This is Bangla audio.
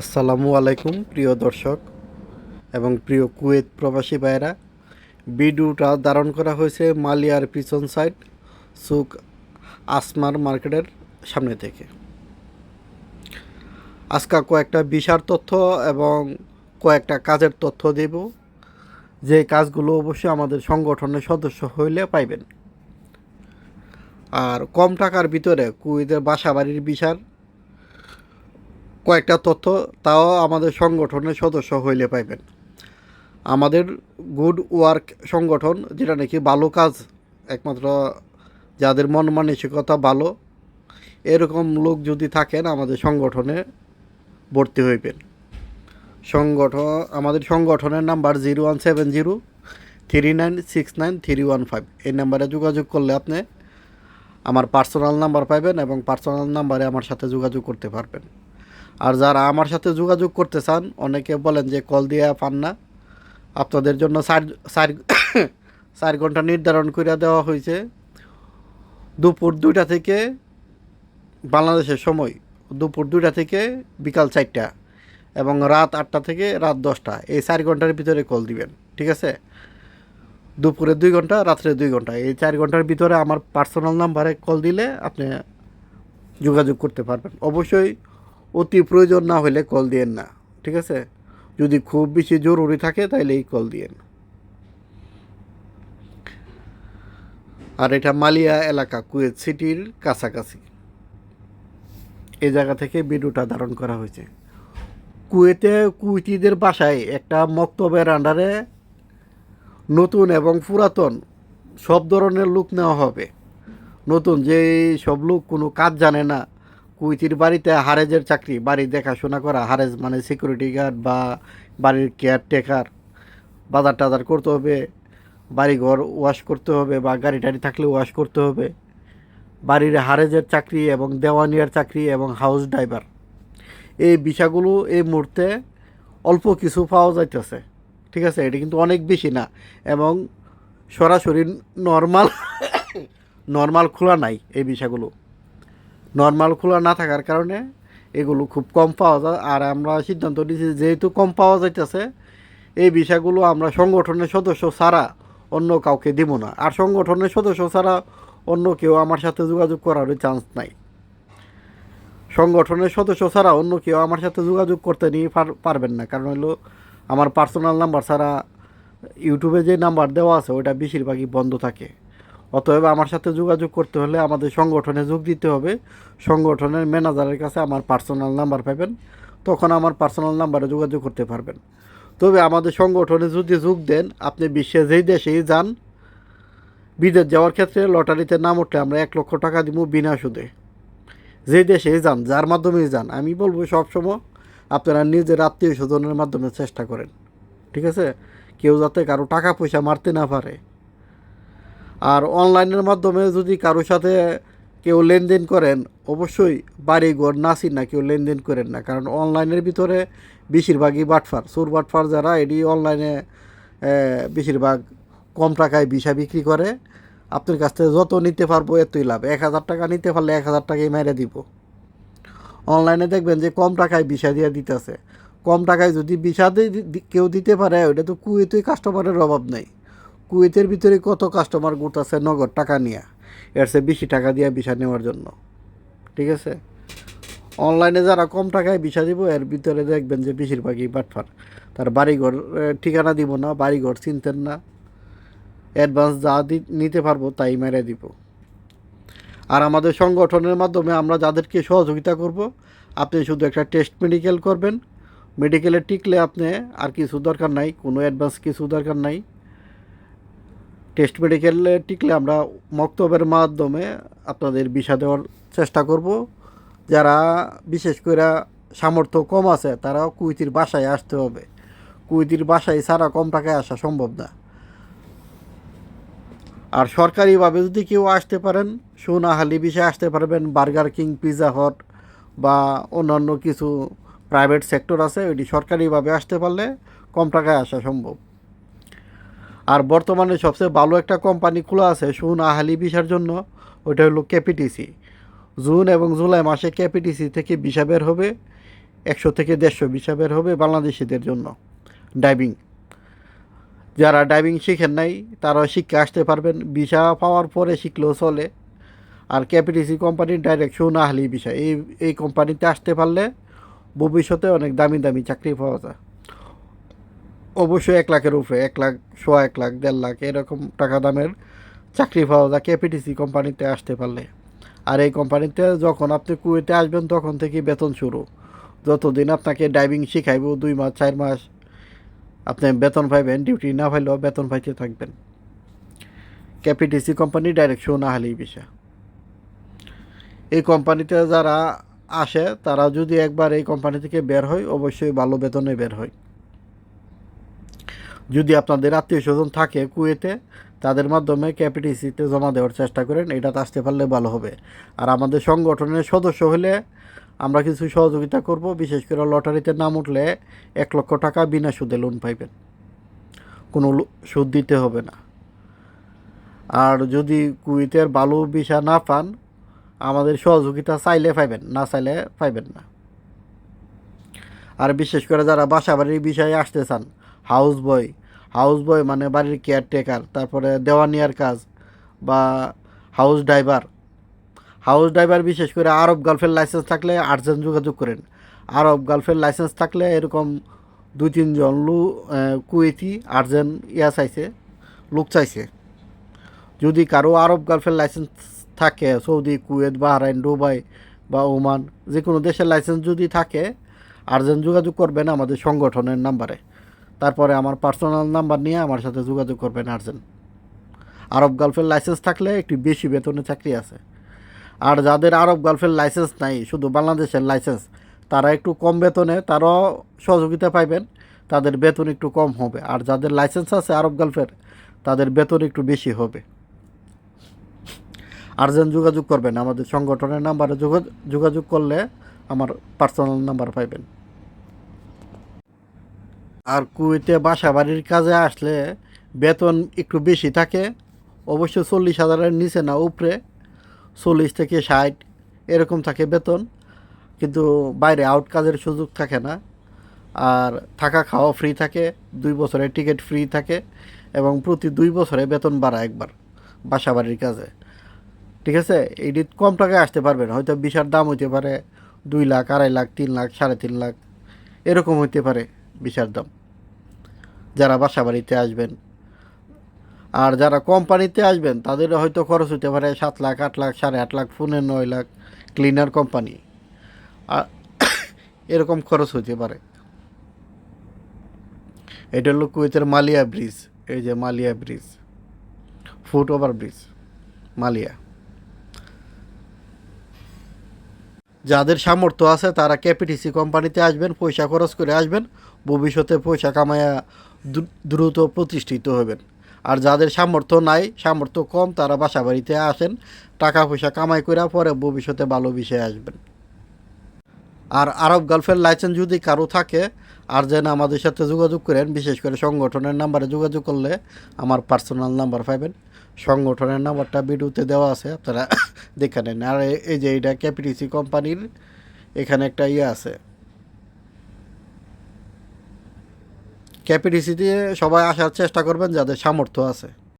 আসসালামু আলাইকুম, প্রিয় দর্শক এবং প্রিয় কুয়েত প্রবাসী ভাইয়েরা। ভিডিওটা ধারণ করা হয়েছে মালিয়ার পিছন সাইড সুক আসমার মার্কেটের সামনে থেকে। আজকে কয়েকটা বিশার তথ্য এবং কয়েকটা কাজের তথ্য দেব। যে কাজগুলো অবশ্যই আমাদের সংগঠনের সদস্য হইলে পাইবেন। আর কম টাকার ভিতরে কুয়েতের বাসা বাড়ির বিশার কয়েকটা তথ্য তাও আমাদের সংগঠনের সদস্য হইলে পাইবেন। আমাদের গুড ওয়ার্ক সংগঠন, যেটা নাকি ভালো কাজ, একমাত্র যাদের মন মানসিকতা ভালো, এরকম লোক যদি থাকেন, আমাদের সংগঠনে ভর্তি হইবেন। সংগঠন আমাদের সংগঠনের number zero one seven zero three nine six nine three one five. এই নাম্বারে যোগাযোগ করলে আপনি আমার পার্সোনাল নাম্বার পাইবেন এবং পার্সোনাল নাম্বারে আমার সাথে যোগাযোগ করতে পারবেন। আর যারা আমার সাথে যোগাযোগ করতে চান, অনেকে বলেন যে কল দিয়ে পান না। আপনাদের জন্য চার চার চার ঘণ্টা নির্ধারণ করে দেওয়া হয়েছে দুপুর দুইটা থেকে বাংলাদেশের সময় দুপুর দুইটা থেকে বিকাল চারটা এবং রাত আটটা থেকে রাত দশটা। এই চার ঘণ্টার ভিতরে কল দিবেন, ঠিক আছে? দুপুরে দুই ঘণ্টা, রাত্রে দুই ঘণ্টা। এই চার ঘণ্টার ভিতরে আমার পার্সোনাল নাম্বারে কল দিলে আপনি যোগাযোগ করতে পারবেন। অবশ্যই অতি প্রয়োজন না হলে কল দিয়েন না, ঠিক আছে? যদি খুব বেশি জরুরি থাকে তাহলে এই কল দিয়েন। আর এটা মালিয়া এলাকা, কুয়েত সিটির কাছাকাছি। এ জায়গা থেকে ভিডিওটা ধারণ করা হয়েছে। কুয়েতে কুয়েতিদের বাসায় একটা মক্তবের আন্ডারে নতুন এবং পুরাতন সব ধরনের লোক নেওয়া হবে। নতুন যে সব লোক কোনো কাজ জানে না কুইতির বাড়িতে হারেজের চাকরি বাড়ি দেখাশোনা করা, হারেজ মানে সিকিউরিটি গার্ড বা বাড়ির কেয়ারটেকার বাজার টাজার করতে হবে, বাড়িঘর ওয়াশ করতে হবে বা গাড়ি টাড়ি থাকলে ওয়াশ করতে হবে। বাড়ির হারেজের চাকরি এবং দেওয়ানিয়ার চাকরি এবং হাউস ড্রাইভার এই বিষয়গুলো এই মুহূর্তে অল্প কিছু পাওয়া যাইতেছে। ঠিক আছে? এটা কিন্তু অনেক বেশি না এবং সরাসরি নর্মাল নর্মাল খোলা নাই এই বিষয়গুলো। নর্মাল খোলা না থাকার কারণে এগুলো খুব কম পাওয়া যায়। আর আমরা সিদ্ধান্ত নিয়েছি যেহেতু কম পাওয়া যাইতেছে, এই বিষয়গুলো আমরা সংগঠনের সদস্য ছাড়া অন্য কাউকে দিব না। আর সংগঠনের সদস্য ছাড়া অন্য কেউ আমার সাথে যোগাযোগ করার চান্স নাই। সংগঠনের সদস্য ছাড়া অন্য কেউ আমার সাথে যোগাযোগ করতে নিয়ে পার- পারবেন না। কারণ হলো আমার পার্সোনাল নাম্বার ছাড়া ইউটিউবে যে নাম্বার দেওয়া আছে ওটা বেশিরভাগই বন্ধ থাকে। অতএব আমার সাথে যোগাযোগ করতে হলে আমাদের সংগঠনে যোগ দিতে হবে। সংগঠনের ম্যানেজারের কাছে আমার পার্সোনাল নাম্বার পাবেন। তখন আমার পার্সোনাল নাম্বারে যোগাযোগ করতে পারবেন। তবে আমাদের সংগঠনে যদি যোগ দেন, আপনি বিশ্বে যেই দেশেই যান, বিদেশ যাওয়ার ক্ষেত্রে লটারিতে নাম উঠলে আমরা এক লক্ষ টাকা দিব বিনা সুদে। যে দেশেই যান, যার মাধ্যমেই যান, আমি বলব সবসময় আপনারা নিজের আত্মীয় স্বজনের মাধ্যমে চেষ্টা করেন। ঠিক আছে? কেউ যাতে কারও টাকা পয়সা মারতে না পারে। আর অনলাইনের মাধ্যমে যদি কারোর সাথে কেউ লেনদেন করেন, অবশ্যই বাড়ি ঘর নাসি না কেউ লেনদেন করেন না। কারণ অনলাইনের ভিতরে বেশিরভাগই বাটফার। চোর বাটফার যারা, এটি অনলাইনে বেশিরভাগ কম টাকায় ভিসা বিক্রি করে। আপনার কাছ থেকে যত নিতে পারব এতই লাভ। এক হাজার টাকা নিতে পারলে এক হাজার টাকাই মেরে দিব। অনলাইনে দেখবেন যে কম টাকায় ভিসা দিয়ে দিতেছে। কম টাকায় যদি দি- কেউ দিতে পারে ওটা তো কুয়েতেই কাস্টমারের অভাব নেই। কুয়েতের ভিতরে কত কাস্টমার ঘুরতেছে নগদ টাকা নিয়ে। এর চেয়ে বেশি টাকা দিয়ে ভিসা নেওয়ার জন্য। ঠিক আছে? অনলাইনে যারা কম টাকায় ভিসা দিব, এর ভিতরে দেখবেন যে বেশিরভাগই বাটফার। তার বাড়িঘর ঠিকানা দিব না, বাড়িঘর চিনতেন না। অ্যাডভান্স যা নিতে পারব তাই মেরে দিব। আর আমাদের সংগঠনের মাধ্যমে আমরা যাদেরকে সহযোগিতা করব, আপনি শুধু একটা টেস্ট মেডিকেল করবেন। মেডিকেলে টিকলে আপনি আর কিছু দরকার নাই, কোনো অ্যাডভান্স কিছু দরকার নাই। টেস্ট মেডিকেলে টিকলে আমরা মক্তবের মাধ্যমে আপনাদের বিষা দেওয়ার চেষ্টা করব। যারা বিশেষ করে সামর্থ্য কম আছে তারা কুইতির বাসায় আসতে হবে। কুইতির বাসায় ছাড়া কম টাকায় আসা সম্ভব না। আর সরকারিভাবে যদি কেউ আসতে পারেন, সোনাহালি বিষয়ে আসতে পারবেন, বার্গার কিং পিৎজা হট বা অন্যান্য কিছু প্রাইভেট সেক্টর আছে, ওইটি সরকারিভাবে আসতে পারলে কম টাকায় আসা সম্ভব। আর বর্তমানে সবচেয়ে ভালো একটা কোম্পানি খোলা আছে সুন আহালি ভিসার জন্য, ওইটা হলো কেপিটিসি জুন এবং জুলাই মাসে কেপিটিসি থেকে ভিসা বের হবে, একশো থেকে দেড়শো ভিসা বের হবে বাংলাদেশিদের জন্য ডাইভিং। যারা ডাইভিং শিখেন নাই তারা শিখে আসতে পারবেন। ভিসা পাওয়ার পরে শিখলেও চলে। আর ক্যাপিটিসি কোম্পানির ডাইরেক্ট হলেই বিষয় এই এই কোম্পানিতে আসতে পারলে ভবিষ্যতে অনেক দামি দামি চাকরি পাওয়া যায়। অবশ্যই এক লাখের উপরে, এক লাখ, সোয়া এক লাখ, দেড় লাখ, এরকম টাকা দামের চাকরি পাওয়া যায় ক্যাপিটিসি কোম্পানিতে আসতে পারলে। আর এই কোম্পানিতে যখন আপনি কুয়েতে আসবেন, তখন থেকে বেতন শুরু। যতদিন আপনাকে ড্রাইভিং শিখাইব, দুই মাস, চার মাস, আপনি বেতন পাইবেন ডিউটি না পাইলেও বেতন পাইতে থাকবেন। ক্যাপিটিসি কোম্পানি ডাইরেক্ট শো না হলেই বিষয়। এই কোম্পানিতে যারা আসে, তারা যদি একবার এই কোম্পানি থেকে বের হয়, অবশ্যই ভালো বেতনে বের হয়। যদি আপনাদের আত্মীয় স্বজন থাকে কুয়েতে, তাদের মাধ্যমে ক্যাপিটিসিতে জমা দেওয়ার চেষ্টা করেন এটাতে আসতে পারলে ভালো হবে। আর আমাদের সংগঠনের সদস্য হলে আমরা কিছু সহযোগিতা করব, বিশেষ করে লটারিতে নাম উঠলে এক লক্ষ টাকা বিনা সুদে লোন পাইবেন। কোনো সুদ দিতে হবে না। আর যদি কুয়েতের ভালো ভিসা না পান, আমাদের সহযোগিতা চাইলে পাইবেন, না চাইলে পাইবেন না। আর বিশেষ করে যারা বাসা বাড়ির বিষয়ে আসতে চান হাউস বয়। হাউস বয় মানে বাড়ির কেয়ারটেকার, তারপরে দেওয়ানিয়ার কাজ বা হাউস ড্রাইভার। হাউস ড্রাইভার বিশেষ করে আরব গার্লফ্রেন্ড লাইসেন্স থাকলে আর্জেন্ট যোগাযোগ করেন। আরব গার্লফ্রেন্ড লাইসেন্স থাকলে এরকম দুই তিনজন লু কুয়েতি আর্জেন্ট ইয়া চাইছে, লোক চাইছে। যদি কারও আরব গার্লফ্রেন্ড লাইসেন্স থাকে, সৌদি, কুয়েত, বাহরাইন, দুবাই বা ওমান যে কোনো দেশের লাইসেন্স যদি থাকে আর্জেন্ট যোগাযোগ করবেন আমাদের সংগঠনের নাম্বারে। তারপরে আমার পার্সোনাল নাম্বার নিয়ে আমার সাথে যোগাযোগ করবেন আর্জেন্ট আরব গার্লফ্রেন্ড লাইসেন্স থাকলে একটু বেশি বেতনে চাকরি আছে। আর যাদের আরব গার্লফ্রেন্ড লাইসেন্স নাই, শুধু বাংলাদেশের লাইসেন্স তারা একটু কম বেতনে, তারাও সহযোগিতা পাইবেন, তাদের বেতন একটু কম হবে। আর যাদের লাইসেন্স আছে আরব গার্লফ্রেন্ড তাদের বেতন একটু বেশি হবে। আর্জেন্ট যোগাযোগ করবেন, আমাদের সংগঠনের নাম্বারে যোগা- যোগাযোগ করলে আমার পার্সোনাল নাম্বার পাইবেন। আর কুয়েতে বাসা বাড়ির কাজে আসলে বেতন একটু বেশি থাকে। অবশ্য চল্লিশ হাজারের নিচে না, উপরে। চল্লিশ থেকে ষাট, এরকম থাকে বেতন। কিন্তু বাইরে আউট কাজের সুযোগ থাকে না। আর থাকা খাওয়া ফ্রি থাকে, দুই বছরের টিকিট ফ্রি থাকে এবং প্রতি দুই বছরে বেতন বাড়া একবার বাসা বাড়ির কাজে। ঠিক আছে? এটি কম টাকায় আসতে পারবেন। হয়তো বিশার দাম হইতে পারে, দুই লাখ, আড়াই লাখ, তিন লাখ, সাড়ে তিন লাখ, এরকম হইতে পারে। দাম। যারা বাসা বাড়িতে আসবেন আর যারা কোম্পানিতে আসবেন তাদের হয়তো খরচ হতে পারে সাত লাখ, আট লাখ, সাড়ে আট লাখ পৌনে নয় লাখ ক্লিনার কোম্পানি আর এরকম খরচ হতে পারে। এটা হলো কুয়েতের মালিয়া ব্রিজ, এই যে Malia bridge, foot over bridge, Malia. যাদের সামর্থ্য আছে তারা ক্যাপিটিসি কোম্পানিতে আসবেন, পয়সা খরচ করে আসবেন, ভবিষ্যতে পয়সা কামায়া দ্রুত প্রতিষ্ঠিত হবেন। আর যাদের সামর্থ্য নাই, সামর্থ্য কম, তারা বাসা বাড়িতে আসেন, টাকা পয়সা কামাই করে পরে ভবিষ্যতে ভালো বিষয়ে আসবেন। আর আরব গার্লফ্রেন্ড লাইসেন্স যদি কারও থাকে আর যেন আমাদের সাথে যোগাযোগ করেন, বিশেষ করে সংগঠনের নাম্বারে যোগাযোগ করলে আমার পার্সোনাল নাম্বার পাবেন। সংগঠনের নাম্বারটা ভিডিওতে দেওয়া আছে, আপনারা দেখে নেন। আর এই যে এটা ক্যাপিটিসি কোম্পানির এখানে একটা ইয়ে আছে। ক্যাপিটিসিতে সবাই আসার চেষ্টা করবেন, যাদের সামর্থ্য আছে।